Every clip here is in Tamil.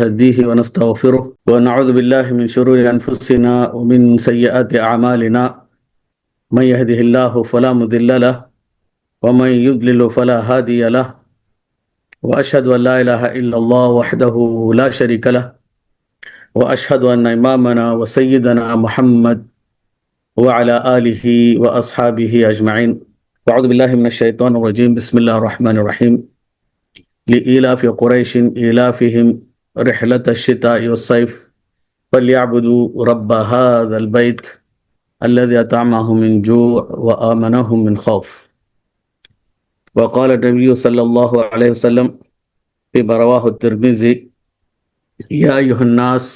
نستهديه ونستغفره ونعوذ بالله من شرور أنفسنا ومن سيئات أعمالنا. من يهده الله فلا مضل له ومن يضلل فلا هادي له. وأشهد أن لا إله إلا الله وحده لا شريك له. وأشهد أن إمامنا وسيدنا محمد وعلى آله وأصحابه أجمعين. أعوذ بالله من الشيطان الرجيم. بسم الله الرحمن الرحيم. لإيلاف قريش إيلافهم رحلة الشتاء والصيف فليعبدوا رب هذا البيت الذي أطعمه من جوع وآمنه من خوف. وقال النبي صلى الله عليه وسلم فيما رواه الترمذي يا أيها الناس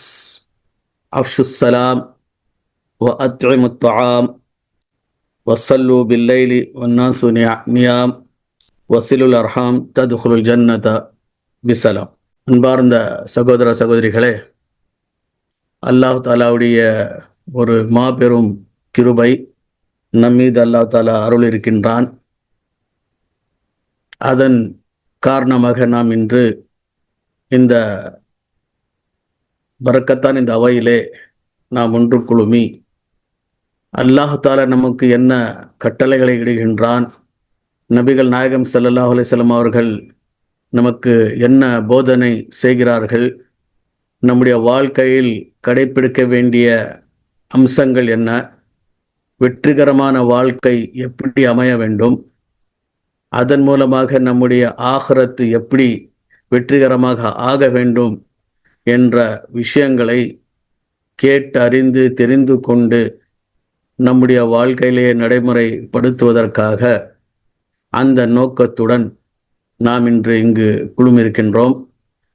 أفشوا السلام وأطعموا الطعام وصلوا بالليل والناس نيام وصلوا الأرحام تدخل الجنة بسلام. அன்பார்ந்த சகோதர சகோதரிகளே அல்லாஹ் தாலாவுடைய ஒரு மாபெரும் கிருபை நம்மீது அல்லாஹ் தாலா அருள் இருக்கின்றான் அதன் காரணமாக நாம் இன்று இந்த பறக்கத்தான் இந்த அவையிலே நாம் ஒன்று குழுமி அல்லாஹ் தாலா நமக்கு என்ன கட்டளைகளை இடுகின்றான்? நபிகள் நாயகம் சல்லாஹ் அலிசல்லாம் அவர்கள் நமக்கு என்ன போதனை செய்கிறார்கள்? நம்முடைய வாழ்க்கையில் கடைபிடிக்க வேண்டிய அம்சங்கள் என்ன? வெற்றிகரமான வாழ்க்கை எப்படி அமைய வேண்டும்? அதன் மூலமாக நம்முடைய ஆகரத்து எப்படி வெற்றிகரமாக ஆக வேண்டும் என்ற விஷயங்களை கேட்டு அறிந்து தெரிந்து கொண்டு நம்முடைய வாழ்க்கையிலேயே நடைமுறைப்படுத்துவதற்காக அந்த நோக்கத்துடன் நாம் இன்று இங்கு குழுமிருக்கின்றோம்.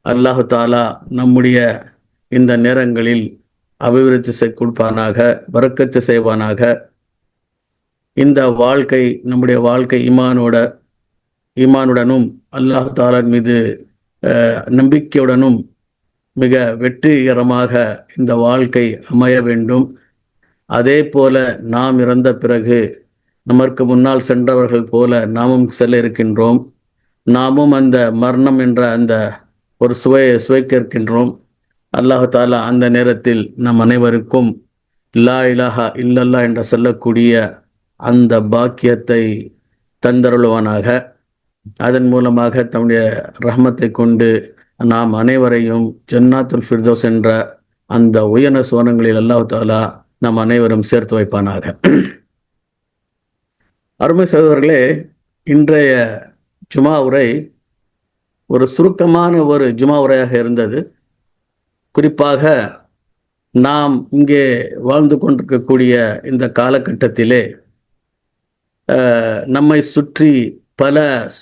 அல்லாஹு தாலா நம்முடைய இந்த நேரங்களில் அபிவிருத்தி செய் கொடுப்பானாக வரக்கத்து செய்வானாக. இந்த வாழ்க்கை நம்முடைய வாழ்க்கை இமானோட ஈமானுடனும் அல்லாஹு தாலான் மீது நம்பிக்கையுடனும் மிக வெற்றிகரமாக இந்த வாழ்க்கை அமைய வேண்டும். அதே போல நாம் இறந்த பிறகு நமக்கு முன்னால் சென்றவர்கள் போல நாமும் செல்ல இருக்கின்றோம். நாமும் அந்த மரணம் என்ற அந்த ஒரு சுவையை சுவைக்க இருக்கின்றோம் அல்லாஹு தாலா அந்த நேரத்தில் நம் அனைவருக்கும் லா இலாஹா இல்லல்லா என்று சொல்லக்கூடிய அந்த பாக்கியத்தை தந்தருளுவானாக. அதன் மூலமாக தம்முடைய ரஹமத்தை கொண்டு நாம் அனைவரையும் ஜன்னாத்துல் ஃபிர்தோஸ் என்ற அந்த உயர்ந்த சுவனங்களில் அல்லாஹு தாலா நம் அனைவரும் சேர்த்து வைப்பானாக. அருமை சகோதரர்களே இன்றைய ஜுமா உரை ஒரு சுருக்கமான ஒரு ஜுமா உரையாக இருந்தது. குறிப்பாக நாம் இங்கே வாழ்ந்து கொண்டிருக்கக்கூடிய இந்த காலகட்டத்திலே நம்மை சுற்றி பல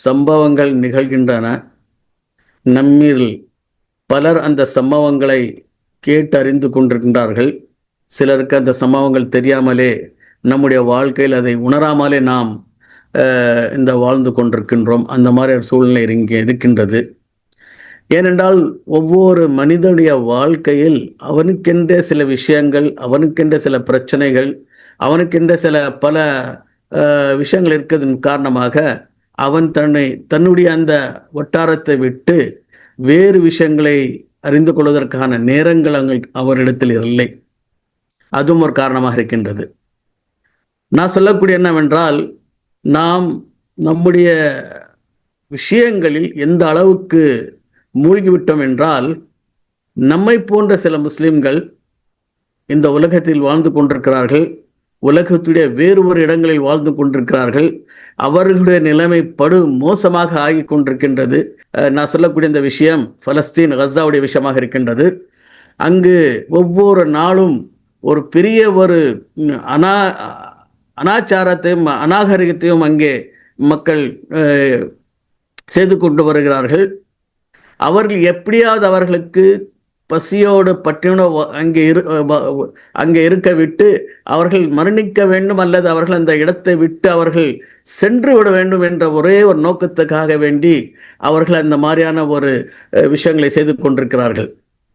சம்பவங்கள் நிகழ்கின்றன. நம்மில் பலர் அந்த சம்பவங்களை கேட்டு அறிந்து கொண்டிருக்கின்றார்கள். சிலருக்கு அந்த சம்பவங்கள் தெரியாமலே நம்முடைய வாழ்க்கையில் அதை உணராமலே நாம் இந்த வாழ்ந்து கொண்டிருக்கின்றோம். அந்த மாதிரி ஒரு சூழ்நிலை இங்கே இருக்கின்றது. ஏனென்றால் ஒவ்வொரு மனிதனுடைய வாழ்க்கையில் அவனுக்கென்ற சில விஷயங்கள் அவனுக்கென்ற சில பிரச்சனைகள் அவனுக்கென்ற சில பல விஷயங்கள் இருக்கிறதன் காரணமாக அவன் தன்னை தன்னுடைய அந்த வட்டாரத்தை விட்டு வேறு விஷயங்களை அறிந்து கொள்வதற்கான நேரங்கள் அங்கே அவரிடத்தில் இல்லை. அதுவும் ஒரு காரணமாக இருக்கின்றது. நான் சொல்லக்கூடிய என்னவென்றால் நாம் நம்முடைய விஷயங்களில் எந்த அளவுக்கு மூழ்கிவிட்டோம் என்றால் நம்மை போன்ற சில முஸ்லிம்கள் இந்த உலகத்தில் வாழ்ந்து கொண்டிருக்கிறார்கள் உலகத்துடைய வேறு ஒரு இடங்களில் வாழ்ந்து கொண்டிருக்கிறார்கள் அவர்களுடைய நிலைமை படு மோசமாக ஆகி கொண்டிருக்கின்றது. நான் சொல்லக்கூடிய இந்த விஷயம் பலஸ்தீன் கசாவுடைய விஷயமாக இருக்கின்றது. அங்கு ஒவ்வொரு நாளும் ஒரு பெரிய ஒரு அனா அனாச்சாரத்தையும் அநாகரிகத்தையும் அங்கே மக்கள் செய்து கொண்டு வருகிறார்கள். அவர்கள் எப்படியாவது அவர்களுக்கு பசியோடு பட்டினோ அங்கே இரு வ- அங்கே இருக்க விட்டு அவர்கள் மரணிக்க வேண்டும் அல்லது அவர்கள் அந்த இடத்தை விட்டு அவர்கள் சென்று விட வேண்டும் என்ற ஒரே ஒரு நோக்கத்துக்காக வேண்டி அவர்கள் அந்த மாதிரியான ஒரு விஷயங்களை செய்து கொண்டிருக்கிறார்கள்.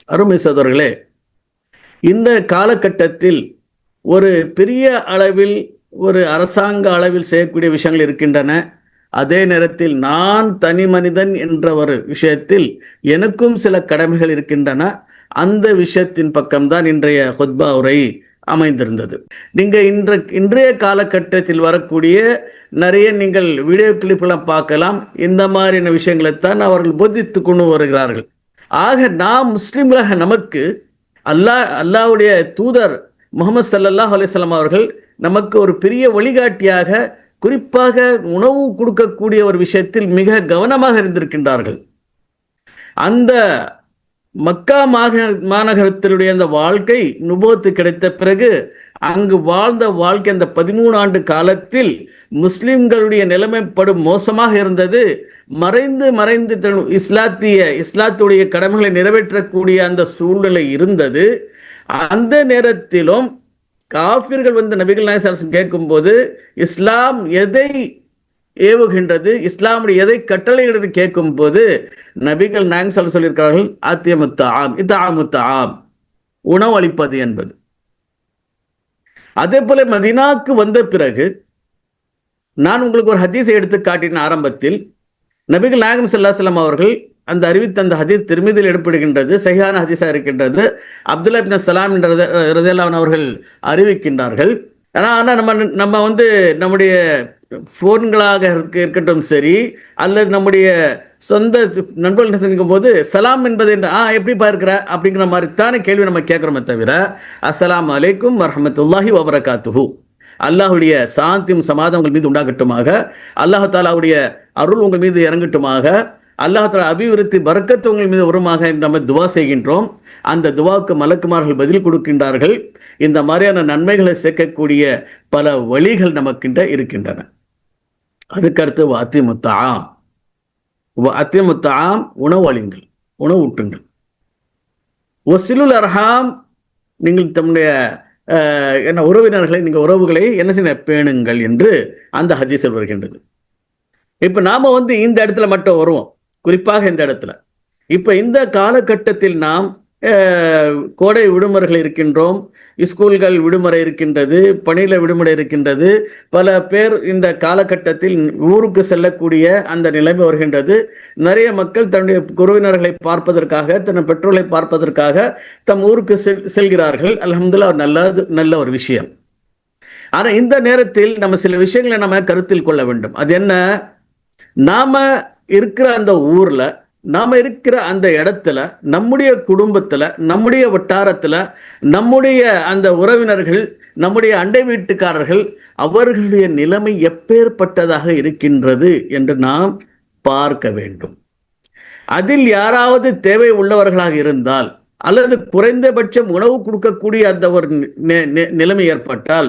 அருமை சோதர்களே இந்த காலகட்டத்தில் ஒரு பெரிய அளவில் ஒரு அரசாங்க அளவில் செய்யக்கூடிய விஷயங்கள் இருக்கின்றன. அதே நேரத்தில் நான் தனி மனிதன் என்ற ஒரு விஷயத்தில் எனக்கும் சில கடமைகள் இருக்கின்றன. அந்த விஷயத்தின் பக்கம்தான் இன்றைய ஹொத்பா உரை அமைந்திருந்தது. நீங்கள் இன்ற இன்றைய காலகட்டத்தில் வரக்கூடிய நிறைய நீங்கள் வீடியோ கிளிப்பெல்லாம் பார்க்கலாம். இந்த மாதிரியான விஷயங்களைத்தான் அவர்கள் போதித்து கொண்டு வருகிறார்கள். ஆக நாம் முஸ்லிம்களாக நமக்கு அல்லாஹ் அல்லாஹ்வுடைய தூதர் முகமது சல்லாஹ் அலிஸ்லாம் அவர்கள் நமக்கு ஒரு பெரிய வழிகாட்டியாக குறிப்பாக உணவு கொடுக்கக்கூடிய ஒரு விஷயத்தில் மிக கவனமாக இருந்திருக்கின்றார்கள். அந்த மக்கா மாக மாநகரத்தினுடைய அந்த வாழ்க்கை நுபோத்து கிடைத்த பிறகு அங்கு வாழ்ந்த வாழ்க்கை அந்த பதிமூணு ஆண்டு காலத்தில் முஸ்லிம்களுடைய நிலைமைப்படும் மோசமாக இருந்தது. மறைந்து மறைந்து இஸ்லாத்திய இஸ்லாத்துடைய கடமைகளை நிறைவேற்றக்கூடிய அந்த சூழ்நிலை இருந்தது. அந்த நேரத்திலும் காஃபிர்கள் வந்து நபிகள் நாயசரசன் கேட்கும்போது இஸ்லாம் எதை ஏவுகின்றது இஸ்லாமுடைய எதை கட்டளையிடுறது கேட்கும்போது நபிகள் நாயகம் சொல்ல சொல்லியிருக்கிறார்கள் ஆத்தியமுத்த ஆம் இத்தாமுத்த ஆம் உணவு அளிப்பது என்பது. அதே போல மதினாக்கு வந்த பிறகு நான் உங்களுக்கு ஒரு ஹதீஸை எடுத்து காட்டின ஆரம்பத்தில் நபிகள் நாயகம் ஸல்லல்லாஹு அவர்கள் அந்த அறிவித்த அந்த ஹதீஸ் திருமதியில் எடுப்படுகின்றது சஹியான ஹதீஸாக இருக்கின்றது. அப்துல்லா இப்னு சலாம் என்ற ரதியல்லான் அவர்கள் அறிவிக்கின்றார்கள். ஆனால் ஆனால் நம்ம நம்ம வந்து நம்முடைய ஃபோன்களாக இருக்க- இருக்கட்டும் சரி அல்லது நம்முடைய சொந்த நண்பர்கள் சந்திக்கும் போது சலாம் என்பது என்று ஆ எப்படி பார்க்கிற? அப்படிங்கிற மாதிரி தானே கேள்வி நம்ம கேட்குறோமே தவிர அஸ்லாம் அலைக்கும் வரமத்துல்லாஹி வபரகாத்துஹூ. அல்லாஹ்வுடைய சாந்தியும் சமாதம் உங்கள் மீது உண்டாகட்டுமாக அல்லாஹ் தாலாவுடைய அருள் உங்கள் மீது இறங்கட்டுமாக அல்லாஹ் அபிவிருத்தி பறக்கத்து உங்கள் மீது வருமாக நம்ம துவா செய்கின்றோம். அந்த துவாவுக்கு மலக்குமார்கள் பதில் கொடுக்கின்றார்கள். இந்த மாதிரியான நன்மைகளை சேர்க்கக்கூடிய பல வழிகள் நமக்கிட்ட இருக்கின்றன. அதுக்கடுத்து அத்திமுத்தாம் அத்திமுத்தாம் உணவு அளிங்கள் உணவு ஊட்டுங்கள். ஒசிலுல் அர்ஹாம் நீங்கள் தம்முடைய என்ன உறவினர்களை நீங்கள் உறவுகளை என்ன செய்ய பேணுங்கள் என்று அந்த ஹதீஸில் வருகின்றது. இப்போ நாம் வந்து இந்த இடத்துல மட்டும் வருவோம். குறிப்பாக இந்த இடத்துல. இப்போ இந்த காலகட்டத்தில் நாம் கோடை விடுமுறைகள் இருக்கின்றோம் ஸ்கூல்கள் விடுமுறை இருக்கின்றது பணியில விடுமுறை இருக்கின்றது பல பேர் இந்த காலகட்டத்தில் ஊருக்கு செல்லக்கூடிய அந்த நிலைமை வருகின்றது. நிறைய மக்கள் தன்னுடைய உறவினர்களை பார்ப்பதற்காக தன் பெற்றோர்களை பார்ப்பதற்காக தம் ஊருக்கு செல் செல்கிறார்கள். அல்ஹம்துலில்லாஹ் நல்லது நல்ல ஒரு விஷயம். ஆனால் இந்த நேரத்தில் நம்ம சில விஷயங்களை நம்ம கருத்தில் கொள்ள வேண்டும். அது என்ன? நாம இருக்கிற அந்த ஊர்ல நாம இருக்கிற அந்த இடத்துல நம்முடைய குடும்பத்துல நம்முடைய வட்டாரத்துல நம்முடைய அந்த உறவினர்கள் நம்முடைய அண்டை வீட்டுக்காரர்கள் அவர்களுடைய நிலைமை எப்பேற்பட்டதாக இருக்கின்றது என்று நாம் பார்க்க வேண்டும். அதில் யாராவது தேவை உள்ளவர்களாக இருந்தால் அல்லது குறைந்தபட்சம் உணவு கொடுக்கக்கூடிய அந்த ஒரு நிலைமை ஏற்பட்டால்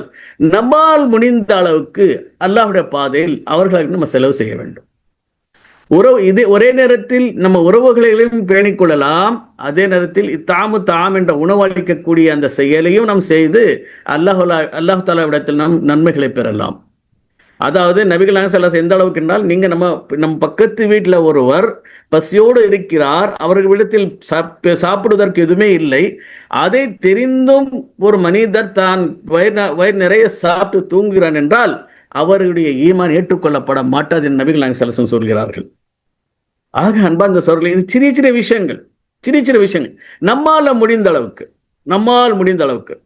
நம்மால் முடிந்த அளவுக்கு அல்லாஹ்வுடைய பாதையில் அவர்களுக்கு நம்ம செலவு செய்ய வேண்டும். உறவு இது ஒரே நேரத்தில் நம்ம உறவுகளையும் பேணிக் கொள்ளலாம் அதே நேரத்தில் இத்தாமு தாம் என்ற உணவளிக்கக்கூடிய அந்த செயலையும் நாம் செய்து அல்லாஹ் அல்லாஹ் தாலாவிடத்தில் நாம் நன்மைகளை பெறலாம். அதாவது நபிகள் நாயகம் எந்த அளவுக்கு என்றால் நீங்கள் நம்ம நம் பக்கத்து வீட்டில் ஒருவர் பசியோடு இருக்கிறார் அவர்களிடத்தில் சாப்- சாப்பிடுவதற்கு எதுவுமே இல்லை. அதை தெரிந்தும் ஒரு மனிதர் தான் வயிறு வயிறு நிறைய சாப்பிட்டு தூங்குகிறான் என்றால் அவருடைய ஈமான் ஏற்றுக்கொள்ளப்பட மாட்டாது என்று நபிகள் நாயகம் சொல்கிறார்கள். ஆக அன்பார்ந்த சோர்களே இது சிறிய சிறிய விஷயங்கள் சிறிய சிறிய விஷயங்கள். நம்மால் முடிந்த அளவுக்கு நம்மால் முடிந்த அளவுக்கு.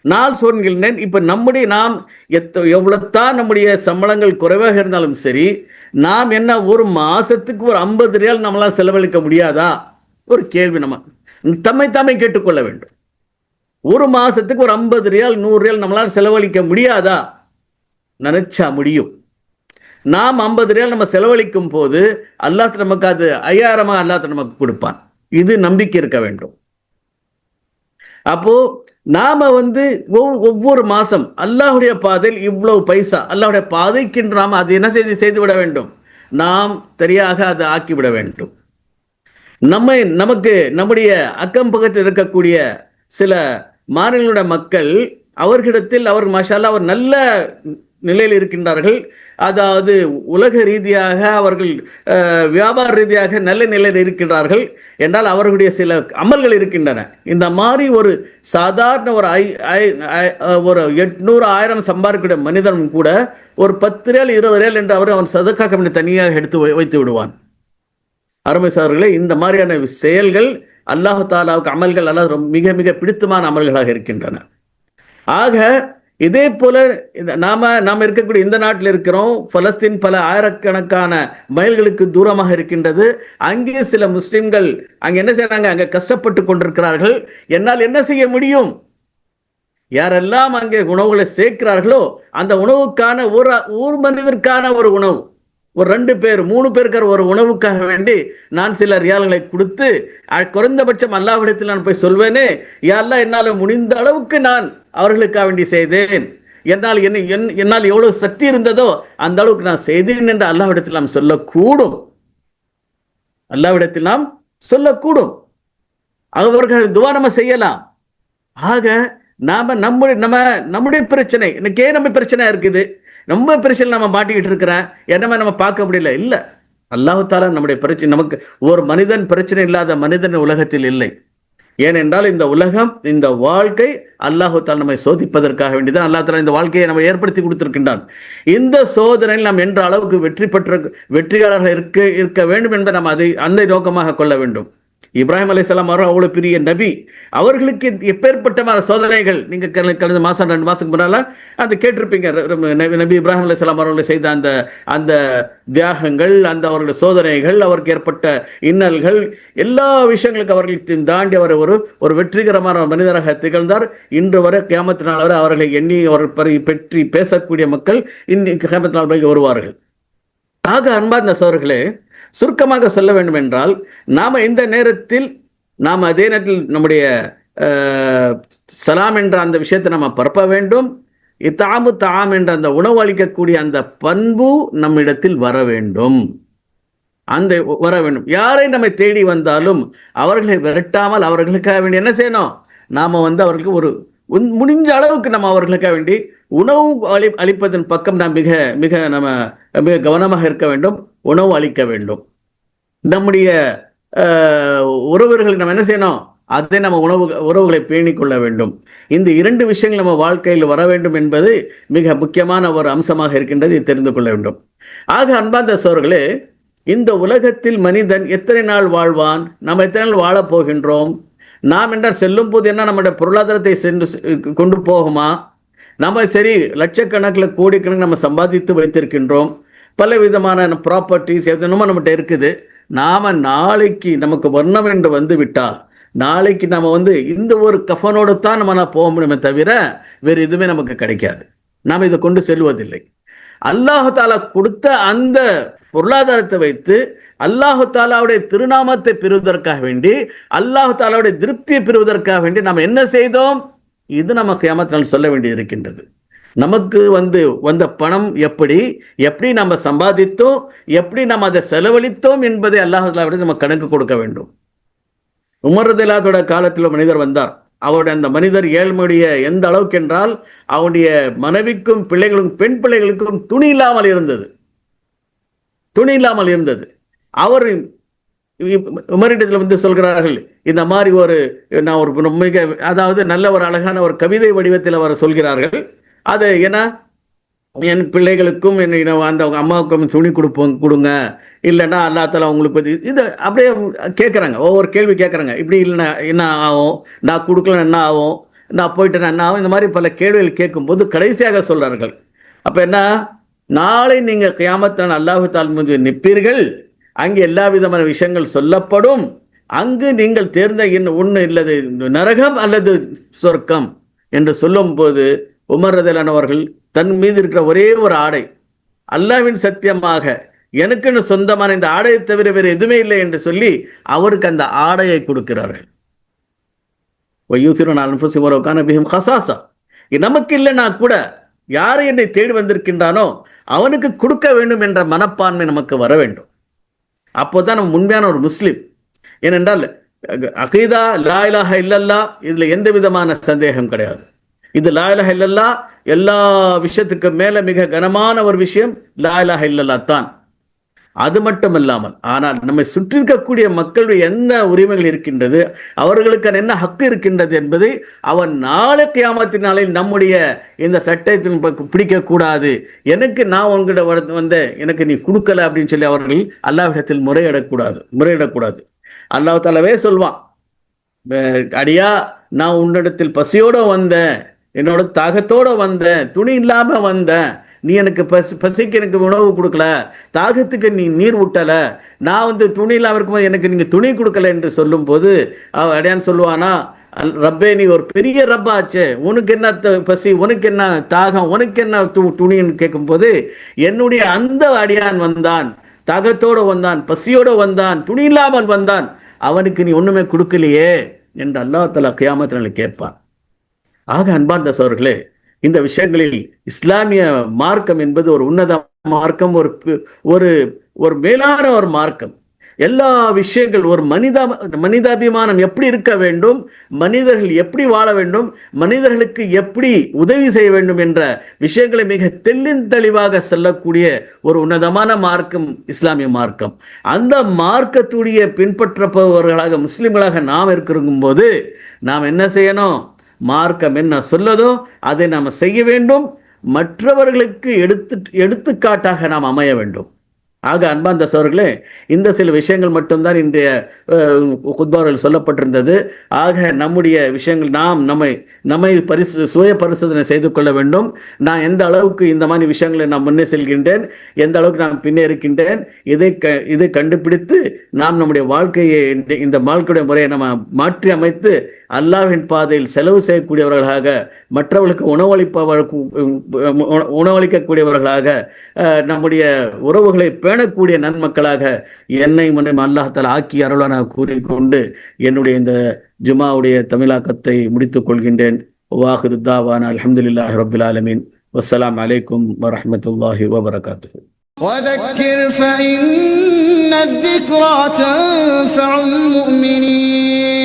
நான் சொல்கிறேன் இப்போ நம்முடைய நாம் எத்த எவ்வளோத்தான் நம்முடைய சம்பளங்கள் குறைவாக இருந்தாலும் சரி நாம் என்ன ஒரு மாதத்துக்கு ஒரு ஐம்பது ரியால் நம்மளால் செலவழிக்க முடியாதா? ஒரு கேள்வி நம்ம தம்மை தாமே கேட்டுக்கொள்ள வேண்டும். ஒரு மாதத்துக்கு ஒரு ஐம்பது ரியால் நூறு ரியால் நம்மளால் செலவழிக்க முடியாதா? நினச்சா முடியும். நாம் ஐம்பது ரியால் நம்ம செலவழிக்கும் போது அல்லாஹ் நமக்கு அது ஐயாயிரமா அல்லாஹ் நமக்கு கொடுப்பான். இது நம்பிக்கை இருக்க வேண்டும். அப்போ நாம வந்து ஒவ்வொரு மாசம் அல்லாஹுடைய பாதையில் இவ்வளவு பைசா அல்லாஹுடைய பாதைக்கின்ற நாம் அது என்ன செய்து செய்து விட வேண்டும்? நாம் சரியாக அதை ஆக்கிவிட வேண்டும். நம்மை நமக்கு நம்முடைய அக்கம் பக்கத்தில் இருக்கக்கூடிய சில மாநிலங்களோட மக்கள் அவர்களிடத்தில் அவர் மாஷால்லா அவர் நல்ல நிலையில் இருக்கின்றார்கள். அதாவது உலக ரீதியாக அவர்கள் வியாபார ரீதியாக நல்ல நிலையில் இருக்கின்றார்கள். என்றால் அவர்களுடைய சில அமல்கள் இருக்கின்றன. இந்த மாதிரி ஒரு சாதாரண ஒரு ஐ ஐ- ஒரு எட்நூறு ஆயிரம் சம்பாதிக்கிற மனிதனும் கூட ஒரு பத்து ரேல் இருபது ரேல் என்று அவர் அவன் சதக்கா கம்பெனி தனியாக எடுத்து வை- வைத்து விடுவான். அருமை சார்களே இந்த மாதிரியான செயல்கள் அல்லாஹு தாலாவுக்கு அமல்கள் அல்லாஹ் மிக மிக பிடித்தமான அமல்களாக இருக்கின்றன. ஆக இதே போல இந்த நாம நாம் இருக்கக்கூடிய இந்த நாட்டில் இருக்கிறோம் பலஸ்தீன் பல ஆயிரக்கணக்கான மைல்களுக்கு தூரமாக இருக்கின்றது. அங்கே சில முஸ்லிம்கள் அங்க என்ன செய்யறாங்க அங்க கஷ்டப்பட்டு கொண்டிருக்கிறார்கள். என்னால் என்ன செய்ய முடியும்? யாரெல்லாம் அங்கே உணவுகளை சேர்க்கிறார்களோ அந்த உணவுக்கான ஒரு ஊர் மனிதருக்கான ஒரு உணவு ஒரு ரெண்டு பேர் மூணு பேருக்கு ஒரு உணவுக்காக வேண்டி நான் சில ரியால்களை கொடுத்து குறைந்தபட்சம் அல்லாவிடத்தில் நான் போய் சொல்வேனே யாரெல்லாம் என்னால் முடிந்த அளவுக்கு நான் அவர்களுக்காக வேண்டி செய்தேன். என்னால் என்ன என்- என்னால் எவ்வளவு சக்தி இருந்ததோ அந்த அளவுக்கு நான் செய்தேன் என்று அல்லாவிடத்தில் நாம் சொல்லக்கூடும். அல்லாவிடத்தில் நாம் சொல்லக்கூடும். அவர்கள் துவா நம்ம செய்யலாம். ஆக நாம நம்முடைய நம்ம நம்முடைய பிரச்சனை இன்னைக்கே நம்ம பிரச்சனை இருக்குது? ரொம்ப பிரச்சனை நம்ம மாட்டிக்கிட்டு இருக்கிறேன். என்னமே நம்ம பார்க்க முடியல? இல்லை. அல்லாஹு நம்முடைய பிரச்சனை நமக்கு ஒரு மனிதன் பிரச்சனை இல்லாத மனிதன் உலகத்தில் இல்லை. ஏனென்றால் இந்த உலகம் இந்த வாழ்க்கை அல்லாஹு தால் நம்மை சோதிப்பதற்காக வேண்டிதான் அல்லாஹ் தாலா இந்த வாழ்க்கையை நம்ம ஏற்படுத்தி கொடுத்திருக்கின்றான். இந்த சோதனையில் நாம் என்ற அளவுக்கு வெற்றி பெற்ற வெற்றியாளர்கள் இருக்க இருக்க வேண்டும் என்பதை நாம் அதை அந்த நோக்கமாக கொள்ள வேண்டும். இப்ராஹிம் அலைஹிஸ்ஸலாம் அவர் அவ்வளோ பெரிய நபி. அவர்களுக்கு எப்பேற்பட்ட சோதனைகள்? நீங்கள் கடந்த மாதம் ரெண்டு மாதத்துக்கு முன்னால் அந்த கேட்டிருப்பீங்க. நபி நபி இப்ராஹிம் அலைஹிஸ்ஸலாம் அவர்களை செய்த அந்த அந்த தியாகங்கள் அந்த அவருடைய சோதனைகள் அவருக்கு ஏற்பட்ட இன்னல்கள் எல்லா விஷயங்களுக்கு அவர்களை தாண்டி அவர் ஒரு ஒரு வெற்றிகரமான மனிதராக திகழ்ந்தார். இன்று வரை கேமத்து நாள் வரை அவர்களை எண்ணி அவர்கள் பற்றி பேசக்கூடிய மக்கள் இன்னைக்கு கேமத்து நாள் வரை வருவார்கள். ஆக அன்பார்ந்த சோர்களே சுருக்கமாக சொல்ல வேண்டும் என்றால் நாம் இந்த நேரத்தில் நாம் அதே நேரத்தில் நம்முடைய சலாம் என்ற அந்த விஷயத்தை நம்ம பரப்ப வேண்டும். இத்தாமு தாம் என்ற அந்த உணவு அளிக்கக்கூடிய அந்த பண்பு நம்மிடத்தில் வர வேண்டும். அந்த வர வேண்டும். யாரை நம்மை தேடி வந்தாலும் அவர்களை விரட்டாமல் அவர்களுக்காக வேண்டி என்ன செய்யணும்? நாம் வந்து அவர்களுக்கு ஒரு உன்- முடிஞ்ச அளவுக்கு நம்ம அவர்களுக்காக வேண்டி உணவு அளி அளிப்பதன் பக்கம் நாம் மிக மிக நம்ம மிக கவனமாக இருக்க வேண்டும். உணவு அளிக்க வேண்டும். நம்முடைய அஹ், உறவுகளுக்கு நம்ம என்ன செய்யணும்? அதை நம்ம உணவு உறவுகளை பேணிக்கொள்ள வேண்டும். இந்த இரண்டு விஷயங்கள் நம்ம வாழ்க்கையில் வர வேண்டும் என்பது மிக முக்கியமான ஒரு அம்சமாக இருக்கின்றது. தெரிந்து கொள்ள வேண்டும். ஆக அன்பார்ந்த சோர்களே இந்த உலகத்தில் மனிதன் எத்தனை நாள் வாழ்வான்? நாம் எத்தனை நாள் வாழப் போகின்றோம்? நாம் என்றால் செல்லும் போது என்ன நம்முடைய பொருளாதாரத்தை சென்று கொண்டு போகுமா? நம்ம சரி லட்சக்கணக்கில் கோடிக்கணக்கில் நம்ம சம்பாதித்து வைத்திருக்கின்றோம். பல விதமான ப்ராப்பர்ட்டிஸ் எதுனமோ நம்மகிட்ட இருக்குது. நாம் நாளைக்கு நமக்கு வர்ணம் என்று வந்து விட்டால் நாளைக்கு நம்ம வந்து இந்த ஒரு கஃபனோடு தான் நம்ம நான் போக முடியுமே தவிர வேறு எதுவுமே நமக்கு கிடைக்காது. நாம் இதை கொண்டு செல்வதில்லை. அல்லாஹு தாலா கொடுத்த அந்த பொருளாதாரத்தை வைத்து அல்லாஹு தாலாவுடைய திருநாமத்தை பெறுவதற்காக வேண்டி அல்லாஹு தாலாவுடைய திருப்தியை பெறுவதற்காக வேண்டி நாம் என்ன செய்தோம்? இது நமக்கு ஏமாத்தினால் சொல்ல வேண்டி இருக்கின்றது நமக்கு வந்து வந்த பணம் எப்படி எப்படி நம்ம சம்பாதித்தோம் எப்படி நம்ம அதை செலவழித்தோம் என்பதை அல்லாஹாவிட நம்ம கணக்கு கொடுக்க வேண்டும். உமரதில்லாத்தோட காலத்தில் மனிதர் வந்தார். அவருடைய அந்த மனிதர் ஏழ்மையுடைய எந்த அளவுக்கு என்றால் அவனுடைய மனைவிக்கும் பிள்ளைகளுக்கும் பெண் பிள்ளைகளுக்கும் துணி இல்லாமல் இருந்தது. துணி இல்லாமல் இருந்தது. அவர் உமரிடத்தில் வந்து சொல்கிறார்கள் இந்த மாதிரி ஒரு நான் ஒரு மிக அதாவது நல்ல ஒரு அழகான ஒரு கவிதை வடிவத்தில் அவர் சொல்கிறார்கள் அது ஏன்னா என் பிள்ளைகளுக்கும் என்னை அந்த அவங்க அம்மாவுக்கும் துணி கொடுப்போம் கொடுங்க. இல்லைன்னா அல்லாத்தால அவங்களுக்கு பற்றி இது அப்படியே கேட்குறாங்க ஒவ்வொரு கேள்வி கேட்குறாங்க இப்படி இல்லைன்னா என்ன ஆகும்? நான் கொடுக்கலன்னா என்ன ஆகும்? நான் போயிட்டேன்னா என்ன ஆகும்? இந்த மாதிரி பல கேள்விகள் கேட்கும்போது கடைசியாக சொல்கிறார்கள் அப்போ என்ன? நாளை நீங்கள் கியாமத்தான் அல்லாஹு தால் முன்பு நிற்பீர்கள். அங்கே எல்லா விதமான விஷயங்கள் சொல்லப்படும். அங்கு நீங்கள் தேர்ந்த இன்னும் ஒன்று இல்லது நரகம் அல்லது சொர்க்கம் என்று சொல்லும்போது உமர் ரதலானவர்கள் தன் மீது இருக்கிற ஒரே ஒரு ஆடை அல்லாவின் சத்தியமாக எனக்குன்னு சொந்தமான இந்த ஆடையை தவிர வேறு எதுவுமே இல்லை என்று சொல்லி அவருக்கு அந்த ஆடையை கொடுக்கிறார்கள். ஹசாசா. நமக்கு இல்லைன்னா கூட யார் என்னை தேடி வந்திருக்கின்றானோ அவனுக்கு கொடுக்க வேண்டும் என்ற மனப்பான்மை நமக்கு வர வேண்டும். அப்போதான் நம்ம உண்மையான ஒரு முஸ்லீம். ஏனென்றால் அகீதா லா இலாஹ இல்லல்லா இதில் எந்த விதமான சந்தேகம் கிடையாது. இது லா இல்லல்லா எல்லா விஷயத்துக்கு மேல மிக கனமான ஒரு விஷயம் லா இல்லல்லா தான். அது மட்டும் இல்லாமல் ஆனால் நம்மை சுற்றி இருக்கக்கூடிய மக்களுடைய என்ன உரிமைகள் இருக்கின்றது அவர்களுக்கு என்ன ஹக்கு இருக்கின்றது என்பதை அவன் நாளை கியாமத்தின் நாளில் நம்முடைய இந்த சட்டத்தின் பிடிக்கக்கூடாது. எனக்கு நான் உங்ககிட்ட வந்த வந்தேன் எனக்கு நீ கொடுக்கல அப்படின்னு சொல்லி அவர்கள் அல்லாஹ்விடத்தில் முறையிடக்கூடாது முறையிடக்கூடாது. அல்லாஹ் தாலாவே சொல்வான் அடியா நான் உன்னிடத்தில் பசியோட வந்தேன் என்னோட தாகத்தோட வந்தேன் துணி இல்லாம வந்தேன். நீ எனக்கு பசி பசிக்கு எனக்கு உணவு கொடுக்கல தாகத்துக்கு நீ நீர் ஊட்டல. நான் வந்து துணி இல்லாம இருக்கும்போது எனக்கு நீங்க துணி கொடுக்கல என்று சொல்லும்போது அவ அடையான்னு சொல்லுவானா ரப்பே நீ ஒரு பெரிய ரப்பாச்சு உனக்கு என்ன த- பசி உனக்கு என்ன தாகம் உனக்கு என்ன து- துணின்னு கேட்கும்போது என்னுடைய அந்த அடியான் வந்தான் தாகத்தோட வந்தான் பசியோடு வந்தான் துணி இல்லாமல் வந்தான். அவனுக்கு நீ ஒன்றுமே கொடுக்கலையே என்று அல்லாஹ் தலா கியாமத்தினால் கேட்பான். ஆக அன்பார்ந்த சோர்களே இந்த விஷயங்களில் இஸ்லாமிய மார்க்கம் என்பது ஒரு உன்னத மார்க்கம் ஒரு ஒரு ஒரு மேலான ஒரு மார்க்கம். எல்லா விஷயங்கள் ஒரு மனித மனிதாபிமானம் எப்படி இருக்க வேண்டும் மனிதர்கள் எப்படி வாழ வேண்டும் மனிதர்களுக்கு எப்படி உதவி செய்ய வேண்டும் என்ற விஷயங்களை மிக தெள்ளின் தெளிவாக சொல்லக்கூடிய ஒரு உன்னதமான மார்க்கம் இஸ்லாமிய மார்க்கம். அந்த மார்க்கத்துடைய பின்பற்றப்பவர்களாக முஸ்லிம்களாக நாம் இருக்கிறக்கும் போது நாம் என்ன செய்யணும்? மார்க்கம் என்ன சொல்லதோ அதை நாம் செய்ய வேண்டும். மற்றவர்களுக்கு எடுத்து எடுத்துக்காட்டாக நாம் அமைய வேண்டும். ஆக அன்பாந்த சோர்களே இந்த சில விஷயங்கள் மட்டும்தான் இன்றைய குத்பாரில் சொல்லப்பட்டிருந்தது. ஆக நம்முடைய விஷயங்கள் நாம் நம்மை நம்மை பரிசு சுய பரிசோதனை செய்து கொள்ள வேண்டும். நான் எந்த அளவுக்கு இந்த மாதிரி விஷயங்களை நான் முன்னே செல்கின்றேன் எந்த அளவுக்கு நான் பின்னே இருக்கின்றேன் இதை க இதை கண்டுபிடித்து நாம் நம்முடைய வாழ்க்கையை இந்த- இந்த வாழ்க்கையுடைய முறையை நம்ம மாற்றி அமைத்து அல்லாஹ்வின் பாதையில் செலவு செய்யக்கூடியவர்களாக மற்றவர்களுக்கு உணவளிப்பவர் உண- உணவளிக்கக்கூடியவர்களாக அஹ், நம்முடைய உறவுகளை பேணக்கூடிய நன்மக்களாக என்னை முன்னும் அல்லாஹால ஆக்கி அருளான கூறிக்கொண்டு என்னுடைய இந்த ஜுமாவுடைய தமிழாக்கத்தை முடித்துக் கொள்கின்றேன் வாஹிரு தாவான அல்ஹம்துலில்லாஹி ரபில் ஆலமீன் வஸ்ஸலாம் அலைக்கும் வரஹ்மத்துல்லாஹி வபரகாத்துஹு وذكر فإن الذكرى تنفع المؤمنين